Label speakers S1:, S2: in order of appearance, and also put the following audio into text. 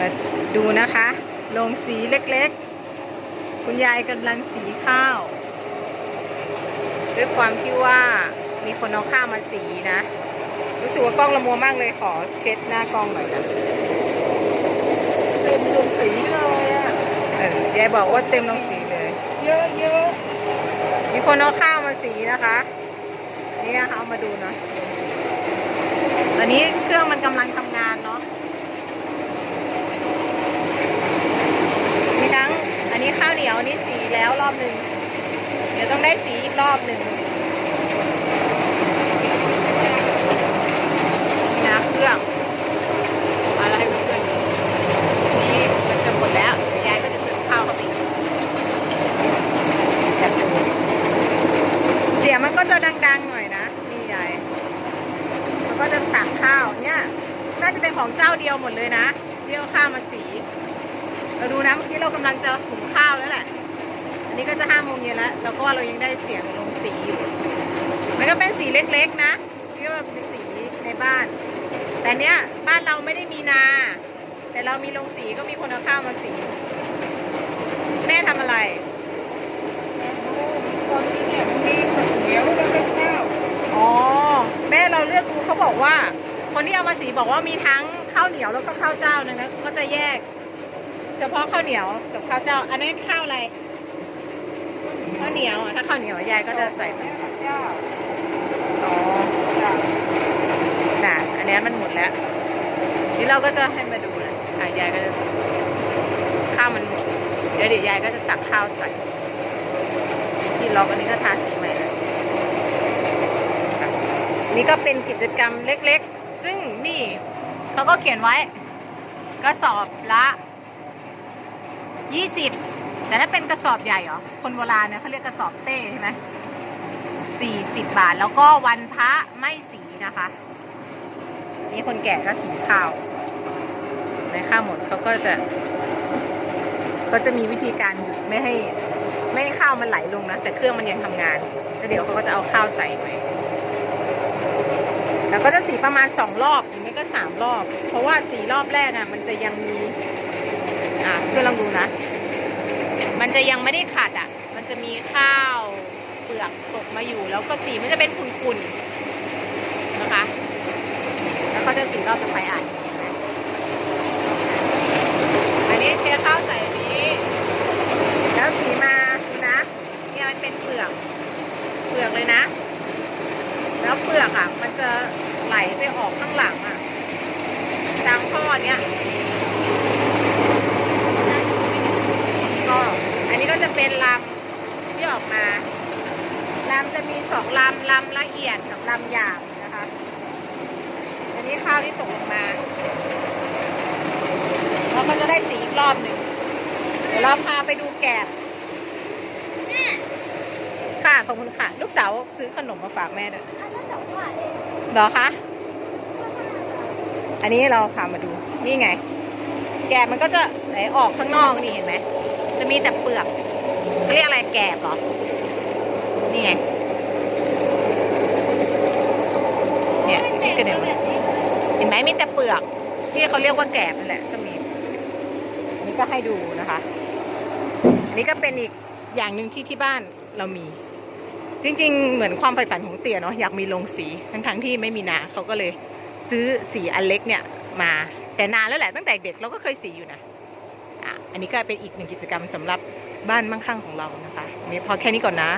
S1: มาดูนะคะโรงสีเล็กๆ คุณยายกำลังสีข้าว ด้วยความที่ว่ามีคนเอาข้าวมาสีนะ รู้สึกว่ากล้องละมัวมากเลยขอเช็ดหน้ากล้องหน่อยนะ
S2: เต็มลงสีเลยอะ
S1: เออยายบอกว่าเต็มโรงสีเลย
S2: เยอะเยอะ
S1: มีคนเอาข้าวมาสีนะคะนี่นะคะเอามาดูนะตอนนี้เครื่องมันกำลังทำงานเนาะ มีทั้งอันนี้ข้าวเหนียวอันนี้สีแล้วร อบหนึ่ง เดี๋ยวต้องได้สีอีกรอบหนึ่งนะเครื่องอาละให้เพื่อนนี่มันจะหมดแล้วยายก็จะเติมข้าวเข้าไปอีกแบบดูเสียงมันก็จะดังๆหน่อยนะนี่ยายมันก็จะตักข้าวเนี่ยน่าจะเป็นของเจ้าเดียวหมดเลยนะที่เอาข้าวมาสีเราดูนะเมื่อกี้เรากำลังจะหุงข้าวแล้วแหละ นนี้ก็จะห้าโมงเย็นแล้วเราก็ว่าเรายังได้เสียงลงสีอยู่มันก็เป็นสีเล็กๆนะที่ว่าเป็นสีในบ้าน แต่เนี้ยบ้านเราไม่ได้มีนา แต่เรามีลงสีก็มีคนเอาข้าวมาสี แม่ทำอะไร
S2: ดูคนที่เนี่ยมีข้าวเหนียวแล้วก็ข้าว
S1: อ๋อแม่เราเลือกดูเขาบอกว่า คนที่เอามาสีบอกว่ามีทั้งข้าวเหนียวแล้วก็ข้าวเจ้านะนะก็จะแยก เฉพาะข้าวเหนียวกับข้าวเจ้า อันนี้นข้าวอะไร ข้าวเหนียวอะถ้าข้าวเหนียวยายก็จะใส่ไป
S2: ข้าวเจ้า
S1: อ๋อน่ะอันเนี้ยมันหมดแล้วนี่เราก็จะให้มาดูนะอะยายก็จะข้าวมันหมดเดี๋ยวเดี๋ยวยายก็จะตักข้าวใส่ที่ล็อกอันนี้ก็ทาสีใหม่แล้วนี่ก็เป็นกิจกรรมเล็กๆ ซึ่งนี่เขาก็เขียนไว้กระสอบละยี่สิบ แต่ถ้าเป็นกระสอบใหญ่เหรอ คนโบราณเนี่ยเขาเรียกกระสอบเต้ใช่ไหมสี่สิบบาทแล้วก็วันพระไม่สีนะคะ นี่คนแก่ก็สีข้าวในข้าวหมดเขาก็จะ ก็จะมีวิธีการหยุดไม่ให้ ไม่ให้ข้าวมันไหลลงนะ แต่เครื่องมันยังทำงานแล้วเดี๋ยวเขาก็จะเอาข้าวใส่ไปแล้วก็จะสีประมาณสองรอบหรือไม่ก็สามรอบ เพราะว่าสีรอบแรกอะ มันจะยังมี อ่าเพื่อนลองดูนะ มันจะยังไม่ได้ขัดอะ มันจะมีข้าวเปลือกตกมาอยู่ แล้วก็สีมันจะเป็นขุ่นๆนะคะ แล้วก็จะสีรอบสุดท้ายอ่านอันนี้เทข้าวใส่อันนี้ แล้วสีมาดูนะ เนี่ยมันเป็นเปลือก เปลือกเลยนะ แล้วเปลือกอะ มันจะไหลไปออกข้างหลังอะตามข้อเนี้ย ก็อันนี้ก็จะเป็นลำที่ ออกมาลำจะมีสองลำลำละเอียดกับลำหยาบนะคะ อันนี้ข้าวที่ตกลงมาแล้วก็จะได้สีอีกรอบหนึ่งเดี๋ยวเราพาไปดูแกบค่ะขอบคุณค่ะ ลูกสาวซื้อขนมมาฝากแม่ด้วยเหรอคะอันนี้เราพามาดูนี่ไง แกบมันก็จะไหลออกข้างนอกนี่เห็นไหมจะมีแต่เปลือก เขาเรียกอะไรแกบหรอ นี่ไง เนี่ยนี่ก็เดี๋ยวเห็นไหมมีแต่เปลือก ที่เขาเรียกว่าแกบนั่นแหละก็มีอันนี้ก็ให้ดูนะคะ อันนี้ก็เป็นอีกอย่างหนึ่งที่ที่บ้านเรามี จริง ๆ เหมือนความใฝ่ฝันของเตี่ยเนาะอยากมีโรงสีทั้งๆที่ไม่มีนาเขาก็เลยซื้อสีอันเล็กเนี่ยมาแต่นานแล้วแหละตั้งแต่เด็กเราก็เคยสีอยู่นะอะอันนี้ก็เป็นอีกหนึ่งกิจกรรมสำหรับ บ้านมั่งคั่งของเรานะคะนี่พอแค่นี้ก่อนนะ